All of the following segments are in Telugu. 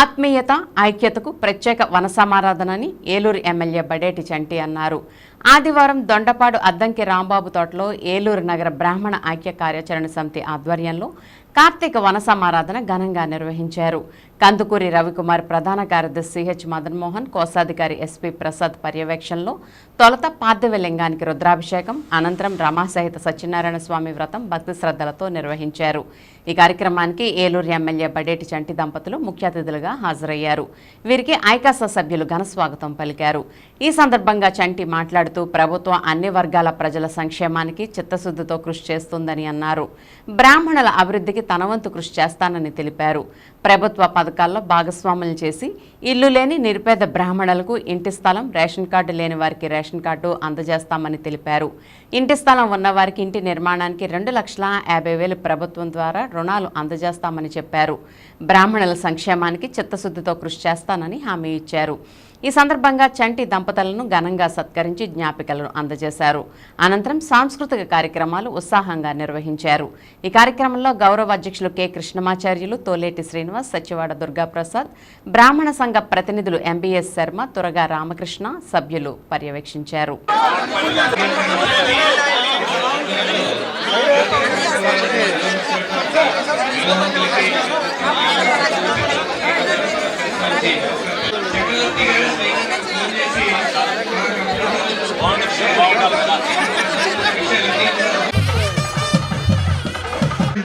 ఆత్మీయత ఐక్యతకు ప్రత్యేక వనసమారాధనని ఏలూరు ఎమ్మెల్యే బడేటి చంటి అన్నారు. ఆదివారం దొండపాడు అద్దంకి రాంబాబు తోటలో ఏలూరు నగర బ్రాహ్మణ ఐక్య కార్యాచరణ సమితి ఆధ్వర్యంలో కార్తీక వన సమారాధన ఘనంగా నిర్వహించారు. కందుకూరి రవికుమార్ ప్రధాన కార్యదర్శి హెచ్ మదన్మోహన్ కోశాధికారి ఎస్పీ ప్రసాద్ పర్యవేక్షణలో తొలత పార్థివలింగానికి రుద్రాభిషేకం అనంతరం రమాసహిత సత్యనారాయణ స్వామి వ్రతం భక్తి శ్రద్ధలతో నిర్వహించారు. ఈ కార్యక్రమానికి ఏలూరు ఎమ్మెల్యే బడేటి చంటి దంపతులు ముఖ్య అతిథులుగా హాజరయ్యారు. వీరికి ఐకాస సభ్యులు ఘన స్వాగతం పలికారు. ఈ సందర్భంగా చంటి మాట్లాడుతూ ప్రభుత్వం అన్ని వర్గాల ప్రజల సంక్షేమానికి చిత్తశుద్ధితో కృషి చేస్తుందని అన్నారు. బ్రాహ్మణుల అభివృద్ధికి తనవంతు కృషి చేస్తానని తెలిపారు. ప్రభుత్వ పథకాల్లో భాగస్వాములు చేసి ఇల్లు లేని నిరుపేద బ్రాహ్మణులకు ఇంటి స్థలం రేషన్ కార్డు లేని వారికి రేషన్ కార్డు అందజేస్తామని తెలిపారు. ఇంటి స్థలం ఉన్న వారికి ఇంటి నిర్మాణానికి రెండు లక్షల యాభై వేలు ప్రభుత్వం ద్వారా రుణాలు అందజేస్తామని చెప్పారు. బ్రాహ్మణుల సంక్షేమానికి చిత్తశుద్ధితో కృషి చేస్తానని హామీ ఇచ్చారు. ఈ సందర్భంగా చంటి దంపతులను ఘనంగా సత్కరించి జ్ఞాపికలను అందజేశారు. అనంతరం సాంస్కృతిక కార్యక్రమాలు ఉత్సాహంగా నిర్వహించారు. ఈ కార్యక్రమంలో గౌరవ అధ్యక్షులు కె. కృష్ణమాచార్యులు తోలేటి శ్రీనివాస్ సచివాడ దుర్గాప్రసాద్ బ్రాహ్మణ సంఘ ప్రతినిధులు ఎంబీఎస్ శర్మ తురగా రామకృష్ణ సభ్యులు పర్యవేక్షించారు.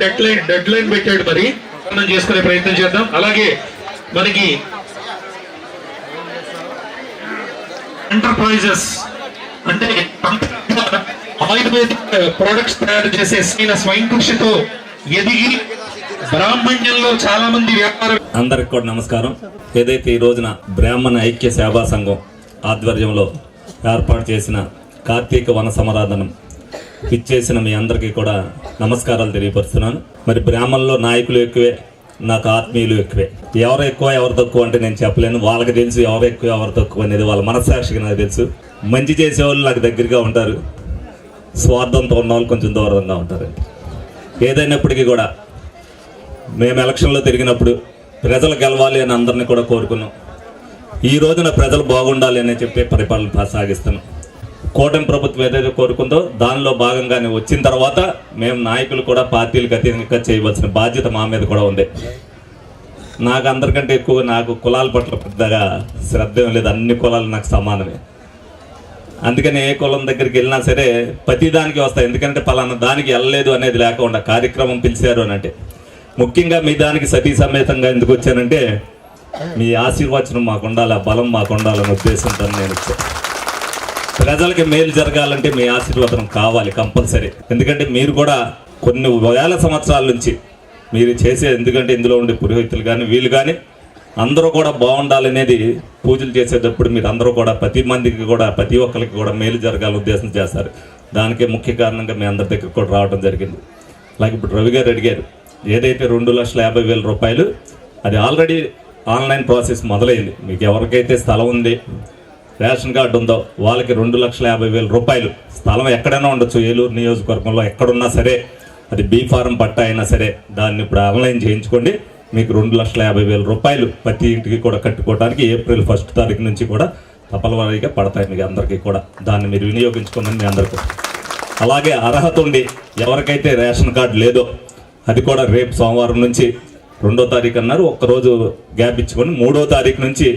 డెడ్ లైన్ డెడ్ లైన్ పెట్టాడు మరి. మనం చేసుకునే ప్రయత్నం చేద్దాం. అలాగే మనకి ఎంటర్ప్రైజెస్ అంటే ఆయుర్వేదిక్ ప్రొడక్ట్స్ తయారు చేసే స్త్రీల స్వయం కృషితో ఎదిగి బ్రాహ్మణ్యంలో చాలా మంది వ్యాపారం అందరికి కూడా నమస్కారం. ఏదైతే ఈ రోజున బ్రాహ్మణ ఐక్య సేవా సంఘం ఆధ్వర్యంలో ఏర్పాటు చేసిన కార్తీక వన సమరాధనం ఇచ్చేసిన మీ అందరికీ కూడా నమస్కారాలు తెలియపరుస్తున్నాను. మరి బ్రాహ్మణుల్లో నాయకులు ఎక్కువే నాకు ఆత్మీయులు ఎక్కువే. ఎవరు ఎక్కువ ఎవరు తక్కువ అంటే నేను చెప్పలేను. వాళ్ళకి తెలుసు ఎవరు ఎక్కువ ఎవరు తక్కువ అనేది వాళ్ళ మనస్సాక్షికి నాకు తెలుసు. మంచి చేసేవాళ్ళు నాకు దగ్గరగా ఉంటారు. స్వార్థంతో ఉన్న వాళ్ళు కొంచెం దూరంగా ఉంటారు. ఏదైనప్పటికీ కూడా మేము ఎలక్షన్లో తిరిగినప్పుడు ప్రజలు గెలవాలి అని అందరినీ కూడా కోరుకున్నాం. ఈ రోజున ప్రజలు బాగుండాలి అని చెప్పి పరిపాలన సాగిస్తున్నాం కూటమి ప్రభుత్వం ఏదైతే కోరుకుందో దానిలో భాగంగానే వచ్చిన తర్వాత మేము నాయకులు కూడా పార్టీలకు అతీతంగా చేయవలసిన బాధ్యత మా మీద కూడా ఉంది. నాకు అందరికంటే ఎక్కువ నాకు కులాల పట్ల పెద్దగా శ్రద్ధ లేదు. అన్ని కులాలు నాకు సమానమే. అందుకని ఏ కులం దగ్గరికి వెళ్ళినా సరే ప్రతి దానికి వస్తాయి. ఎందుకంటే పలానా దానికి వెళ్ళలేదు అనేది లేకుండా కార్యక్రమం పిలిచారు అని అంటే. ముఖ్యంగా మీ దానికి సతీ సమేతంగా ఎందుకు వచ్చానంటే మీ ఆశీర్వచనం మాకు ఉండాలి ఆ బలం మాకు ఉండాలనే ఉద్దేశంతో నేను వచ్చాను. ప్రజలకి మేలు జరగాలంటే మీ ఆశీర్వాదం కావాలి కంపల్సరీ. ఎందుకంటే మీరు కూడా కొన్ని వేల సంవత్సరాల నుంచి మీరు చేసే ఎందుకంటే ఇందులో ఉండే పురోహితులు కానీ వీళ్ళు కానీ అందరూ కూడా బాగుండాలనేది పూజలు చేసేటప్పుడు మీరు అందరూ కూడా ప్రతి మందికి కూడా ప్రతి ఒక్కరికి కూడా మేలు జరగాలని ఉద్దేశం చేస్తారు. దానికే ముఖ్య కారణంగా మీ అందరి దగ్గర కూడా రావడం జరిగింది. అలాగే ఇప్పుడు రవి గారు అడిగారు ఏదైతే రెండు లక్షల యాభై వేల రూపాయలు అది ఆల్రెడీ ఆన్లైన్ ప్రాసెస్ మొదలైంది. మీకు ఎవరికైతే స్థలం ఉంది రేషన్ కార్డు ఉందో వాళ్ళకి రెండు లక్షల యాభై వేల రూపాయలు స్థలం ఎక్కడైనా ఉండొచ్చు. ఏలూరు నియోజకవర్గంలో ఎక్కడున్నా సరే అది బీ ఫారం పట్టా అయినా సరే దాన్ని ఇప్పుడు ఆన్లైన్ చేయించుకోండి. మీకు రెండు లక్షల యాభై వేల రూపాయలు ప్రతి ఇంటికి కూడా కట్టుకోవడానికి ఏప్రిల్ ఫస్ట్ తారీఖు నుంచి కూడా తపలవారీగా పడతాయి మీకు అందరికీ కూడా. దాన్ని మీరు వినియోగించుకోమని మీ అందరికీ. అలాగే అర్హత ఉండి ఎవరికైతే రేషన్ కార్డు లేదో అది కూడా రేపు సోమవారం నుంచి రెండో తారీఖు అన్నారు. ఒక్కరోజు గ్యాప్ ఇచ్చుకొని మూడో తారీఖు నుంచి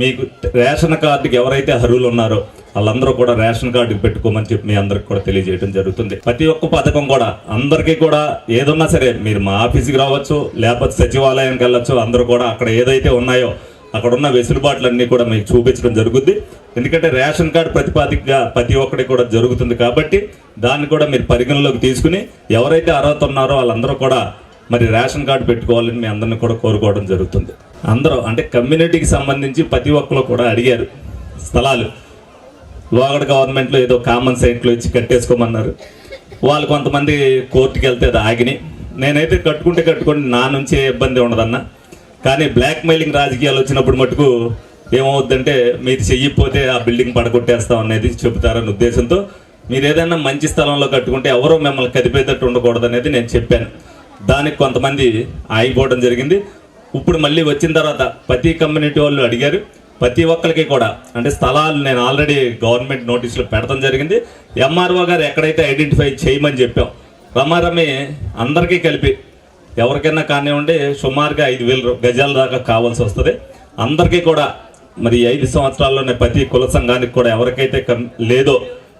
మీకు రేషన్ కార్డుకి ఎవరైతే అర్హులు ఉన్నారో వాళ్ళందరూ కూడా రేషన్ కార్డుకి పెట్టుకోమని చెప్పి మీ అందరికి కూడా తెలియజేయడం జరుగుతుంది. ప్రతి ఒక్క పథకం కూడా అందరికీ కూడా ఏదన్నా సరే మీరు మా ఆఫీస్కి రావచ్చు లేకపోతే సచివాలయానికి వెళ్ళచ్చు అందరూ కూడా అక్కడ ఏదైతే ఉన్నాయో అక్కడ ఉన్న వెసులుబాట్లన్నీ కూడా మీకు చూపించడం జరుగుద్ది. ఎందుకంటే రేషన్ కార్డు ప్రతిపాదికగా ప్రతి ఒక్కటి కూడా జరుగుతుంది కాబట్టి దాన్ని కూడా మీరు పరిగణలోకి తీసుకుని ఎవరైతే అర్హత ఉన్నారో వాళ్ళందరూ కూడా మరి రేషన్ కార్డు పెట్టుకోవాలని మీ అందరిని కూడా కోరుకోవడం జరుగుతుంది. అందరూ అంటే కమ్యూనిటీకి సంబంధించి ప్రతి ఒక్కరు కూడా అడిగారు స్థలాలు. లోగడ గవర్నమెంట్లో ఏదో కామన్ సైట్లో ఇచ్చి కట్టేసుకోమన్నారు. వాళ్ళు కొంతమంది కోర్టుకి వెళ్తే అది ఆగినాయి. నేనైతే కట్టుకుంటే కట్టుకోండి నా నుంచి ఇబ్బంది ఉండదన్న. కానీ బ్లాక్ మెయిలింగ్ రాజకీయాలు వచ్చినప్పుడు మటుకు ఏమవుద్దంటే మీరు చెయ్యకపోతే ఆ బిల్డింగ్ పడగొట్టేస్తాం అనేది చెబుతారని ఉద్దేశంతో మీరు ఏదైనా మంచి స్థలంలో కట్టుకుంటే ఎవరో మిమ్మల్ని కదిపేటట్టు ఉండకూడదు అనేది నేను చెప్పాను. దానికి కొంతమంది ఆగిపోవడం జరిగింది. ఇప్పుడు మళ్ళీ వచ్చిన తర్వాత ప్రతి కమ్యూనిటీ వాళ్ళు అడిగారు ప్రతి ఒక్కరికి కూడా. అంటే స్థలాలు నేను ఆల్రెడీ గవర్నమెంట్ నోటీసులు పెడతాం జరిగింది. ఎంఆర్ఓ గారు ఎక్కడైతే ఐడెంటిఫై చేయమని చెప్పాం. రమారమి అందరికీ కలిపి ఎవరికైనా కానివ్వండి సుమారుగా ఐదు వేల గజాల దాకా కావాల్సి వస్తుంది. అందరికీ కూడా మరి ఐదు సంవత్సరాల్లోనే ప్రతి కుల సంఘానికి కూడా ఎవరికైతే లేదో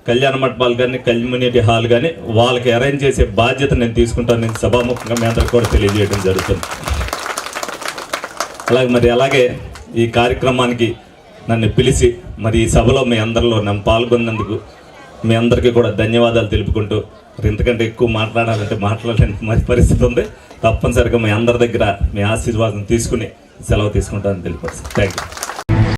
కళ్యాణ మండపాలు కానీ కమ్యూనిటీ హాల్ కానీ వాళ్ళకి అరేంజ్ చేసే బాధ్యత నేను తీసుకుంటాను నేను సభాముఖంగా మీ అందరికి కూడా తెలియజేయడం జరుగుతుంది. అలాగే మరి అలాగే ఈ కార్యక్రమానికి నన్ను పిలిచి మరి ఈ సభలో మీ అందరిలో నన్ను పాల్గొన్నందుకు మీ అందరికీ కూడా ధన్యవాదాలు తెలుపుకుంటూ మరి ఇంతకంటే ఎక్కువ మాట్లాడాలంటే మాట్లాడలేని మరి పరిస్థితి ఉంది. తప్పనిసరిగా మీ అందరి దగ్గర మీ ఆశీర్వాదం తీసుకుని సెలవు తీసుకుంటానని తెలియపరుస్తాను థ్యాంక్ యూ